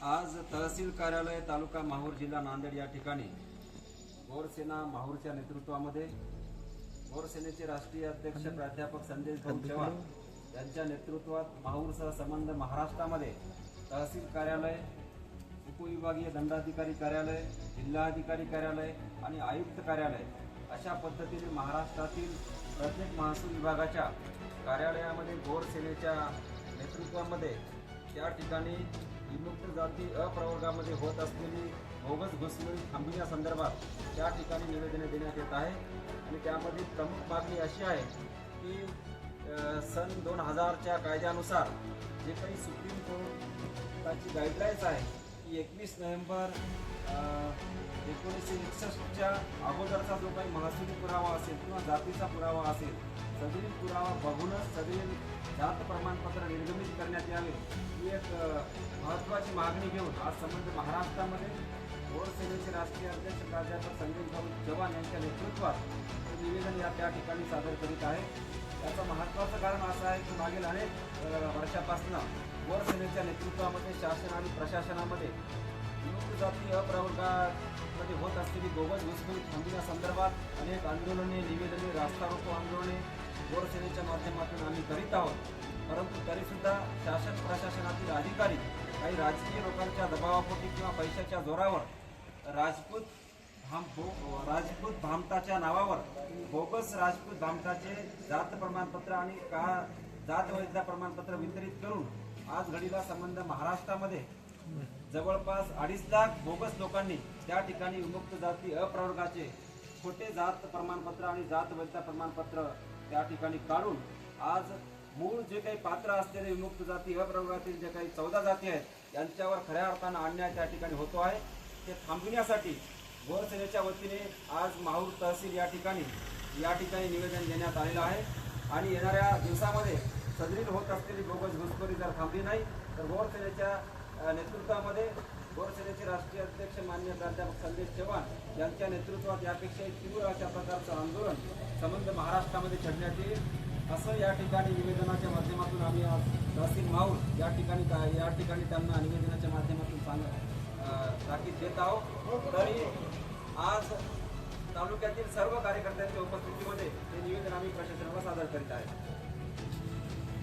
आज तहसील कार्यालय तालुका माहूर जिल्हा नांदेड या ठिकाणी गोरसेना माहूरच्या नेतृत्वामध्ये गोरसेनेचे राष्ट्रीय अध्यक्ष प्राध्यापक संदेश भाऊ चव्हाण यांच्या नेतृत्वात माहूरसह संबंध महाराष्ट्रामध्ये तहसील कार्यालय उपविभागीय दंडाधिकारी कार्यालय जिल्हाधिकारी कार्यालय आणि आयुक्त कार्यालय अशा पद्धतीने महाराष्ट्रातील प्रत्येक महसूल विभागाच्या कार्यालयामध्ये गोरसेनेच्या नेतृत्वामध्ये त्या ठिकाणी विमुक्त क्रांती अप्रवर्गामध्ये होत असलेली बोगस घुसखोरी थांबविण्यासंदर्भात त्या ठिकाणी निवेदने देण्यात येत आहे. आणि त्यामध्ये प्रमुख मागणी अशी आहे की सन दोन हजारच्या कायद्यानुसार जे काही सुप्रीम कोर्टाची गाईडलाईन्स आहे की एकवीस नोव्हेंबर एकोणीसशे एकसष्टच्या अगोदरचा जो काही महसुली पुरावा असेल किंवा जातीचा पुरावा असेल सदरील पुरावा बघूनच जात प्रमाणपत्र निर्गमित करण्यात यावे ही एक महत्त्वाची मागणी घेऊन आज संबंध महाराष्ट्रामध्ये गोर सेनेचे राष्ट्रीय अध्यक्ष प्राध्यापक संजय भाऊ चव्हाण यांच्या नेतृत्वात हे निवेदन या त्या ठिकाणी सादर करीत आहे. त्याचं महत्त्वाचं कारण असं आहे की मागील अनेक वर्षापासून वर सेनेच्या नेतृत्वामध्ये शासन आणि प्रशासनामध्ये विमुक्त जाती अप्रवर्गामध्ये होत असलेली बोगस घुसखोरी थांबविण्यासंदर्भात अनेक आंदोलने निवेदने रास्ता रोको आंदोलने गोरसेनेच्या माध्यमातून आम्ही करीत आहोत. परंतु तरीसुद्धा शासन प्रशासनातील अधिकारी काही राजकीय लोकांच्या दबावापोटी किंवा पैशाच्या जोरावर राजपूत भाम भो- राजपूत भामटाच्या नावावर बोगस राजपूत भामटाचे जात प्रमाणपत्र आणि का जात वैधता प्रमाणपत्र वितरित करून आज घडीला संबंध महाराष्ट्रामध्ये. जवळपास अडीच लाख बोगस लोकांनी त्या ठिकाणी विमुक्त जाती अप्रवर्गाचे खोटे जात प्रमाणपत्र आणि जात वैधता प्रमाणपत्र त्या ठिकाणी काढून आज मूळ जे काही पात्र असलेले विमुक्त जाती अप्रवर्गातील जे काही चौदा जाती आहेत यांच्यावर खऱ्या अर्थानं अन्याय त्या ठिकाणी होतो आहे. ते थांबविण्यासाठी गोरसेनेच्या वतीने आज माहूर तहसील या ठिकाणी या ठिकाणी निवेदन देण्यात आलेलं आहे. आणि येणाऱ्या दिवसामध्ये सदरील होत असलेली बोगस घुसखोरी जर थांबली नाही तर गोरसेनेच्या नेतृत्वामध्ये गोरसेनेचे राष्ट्रीय अध्यक्ष मान्य प्राध्यापक संदेश चव्हाण यांच्या नेतृत्वात यापेक्षाही तीव्र अशा प्रकारचं आंदोलन संबंध महाराष्ट्रामध्ये छेडण्यात येईल? असं या ठिकाणी निवेदनाच्या माध्यमातून आम्ही आज तहसील माऊल या ठिकाणी या ठिकाणी त्यांना निवेदनाच्या माध्यमातून सांग ताकीद देत आहोत. तरी आज तालुक्यातील सर्व कार्यकर्त्यांच्या उपस्थितीमध्ये हे निवेदन आम्ही प्रशासनाला सादर करीत आहे.